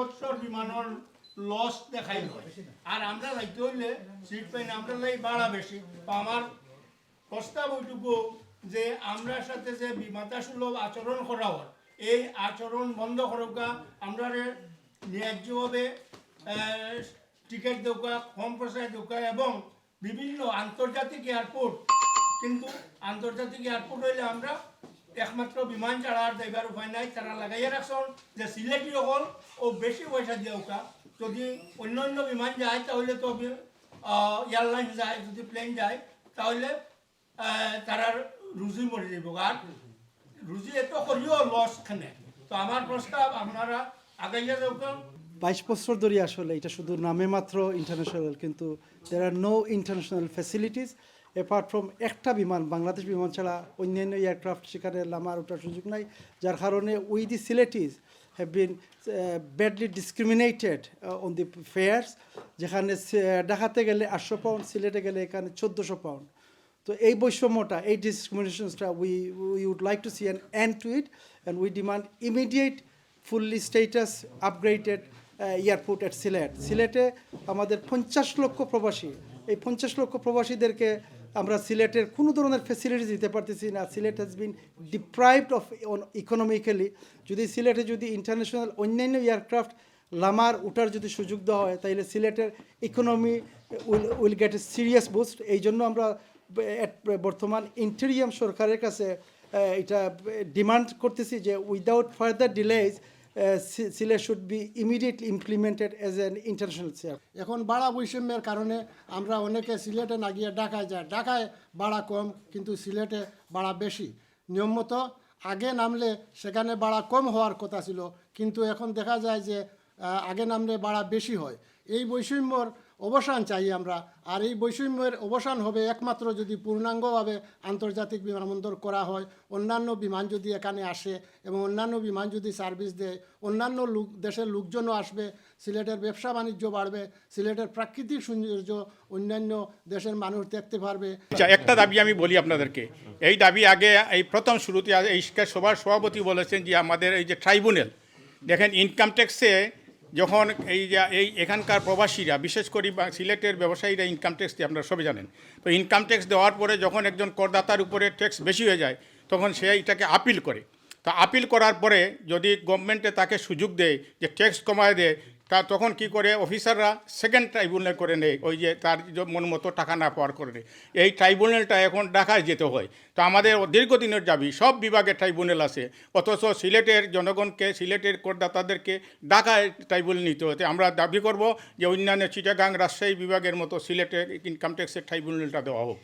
বছর বিমানের লস দেখাই হয় আর আমরা যাইতে হইলে সিট পাই না আমরা লাই ভাড়া বেশি। আমার প্রস্তাব ওইটুকু যে আমরা সাথে যে বিমাতা সুলভ আচরণ করা হয় এই আচরণ বন্ধ করা আমরা ন্যায্যভাবে টিকিট দেওয়া কম পয়সায় দেওয়া এবং বিভিন্ন আন্তর্জাতিক এয়ারপোর্ট কিন্তু আন্তর্জাতিক এয়ারপোর্ট হইলে আমরা একমাত্র বিমান ছাড়ার যাইবার উপায় নাই তারা লাগাইয়া রাখছেন যে সিলেটি হল ও বেশি পয়সা দিয়েওকা যদি অন্য অন্য বিমান যায়, তাহলে তো এয়ারলাইন যায়, যদি প্লেন যায়, তাহলে তারার রুজি মরে যাব। আর রুজি এত করিও লস খানে। তো আমার প্রস্তাব আপনারা আগাইয়া যাওয়া বাইশ বছর ধরে আসলে এটা শুধু নামে মাত্র ইন্টারন্যাশনাল কিন্তু দের আর no international facilities apart from একটা বিমান, বাংলাদেশ বিমান ছাড়া অন্যান্য এয়ারক্রাফট সেখানে লামার ওঠার সুযোগ নাই, যার কারণে we the Sylhetis have been badly discriminated on the fares যেখানে সে- ঢাকাতে গেলে আটশো পাউন্ড সিলেটে গেলে এখানে চোদ্দোশো পাউন্ড তো এই বৈষম্যটা, এই ডিসক্রিমিনেশনসটা we we would like to see an end to it and we demand immediate fully status upgraded airport at Sylhet সিলেটে আমাদের পঞ্চাশ লক্ষ প্রবাসী, এই পঞ্চাশ লক্ষ প্রবাসীদেরকে আমরা সিলেটের কোনো ধরনের ফেসিলিটি দিতে পারতেছি না। Sylhet has been deprived of economically যদি সিলেটে যদি ইন্টারন্যাশনাল অন্যান্য এয়ারক্রাফট লামার ওঠার যদি সুযোগ দেওয়া হয় তাহলে সিলেটের economy will will get a serious boost এই জন্য আমরা বর্তমান ইন্টেরিয়াম সরকারের কাছে এটা ডিমান্ড করতেছি যে without further delays Sylhet should be immediately implemented as an international chair এখন বাড়া বৈষম্যের কারণে আমরা অনেকে সিলেটে না গিয়ে ঢাকায় যায় ঢাকায় বাড়া কম, কিন্তু সিলেটে বাড়া বেশি। নিয়ম মতো আগে নামলে সেখানে বাড়া কম হওয়ার কথা ছিল, কিন্তু এখন দেখা যায় যে আগে নামলে বাড়া বেশি হয়। এই বৈষম্যর অবসান চাই আমরা। আর এই বৈষম্যের অবসান হবে একমাত্র যদি পূর্ণাঙ্গভাবে আন্তর্জাতিক বিমানবন্দর করা হয়, অন্যান্য বিমান যদি এখানে আসে এবং অন্যান্য বিমান যদি সার্ভিস দেয়, অন্যান্য লোক, দেশের লোকজনও আসবে, সিলেটের ব্যবসা বাণিজ্য বাড়বে, সিলেটের প্রাকৃতিক সৌন্দর্য অন্যান্য দেশের মানুষ দেখতে পারবে। আচ্ছা একটা দাবি আমি বলি আপনাদেরকে। এই দাবি আগে, এই প্রথম শুরুতে এই সভার সভাপতি বলেছেন যে আমাদের এই যে ট্রাইব্যুনাল, দেখেন ইনকাম ট্যাক্সে যখন এই এই এখানকার প্রবাসীরা, বিশেষ করে সিলেটের ব্যবসায়ীরা ইনকাম ট্যাক্স দিয়ে, আপনারা সবাই জানেন। তো ইনকাম ট্যাক্স দেওয়ার পরে যখন একজন করদাতার উপরে ট্যাক্স বেশি হয়ে যায়, তখন সে এটাকে আপিল করে। তা আপিল করার পরে যদি গভর্নমেন্টে তাকে সুযোগ দেয় যে ট্যাক্স কমায় দেয় তা তখন কি করে অফিসাররা সেকেন্ড ট্রাইব্যুনাল করে নেয়, ওই যে তার মন মতো টাকা না পাওয়ার করে নেয়। এই ট্রাইব্যুনালটা এখন ঢাকায় যেতে হয়। তো আমাদের দীর্ঘদিনের দাবি, সব বিভাগে ট্রাইব্যুনাল আছে। অথচ সিলেটের জনগণকে, সিলেটের করদাতাদেরকে ঢাকায় ট্রাইব্যুনাল নিতে হতে। আমরা দাবি করব যে অন্যান্য চিটাগাং রাজশাহী বিভাগের মতো সিলেটের ইনকাম ট্যাক্সের ট্রাইব্যুনালটা দেওয়া হোক।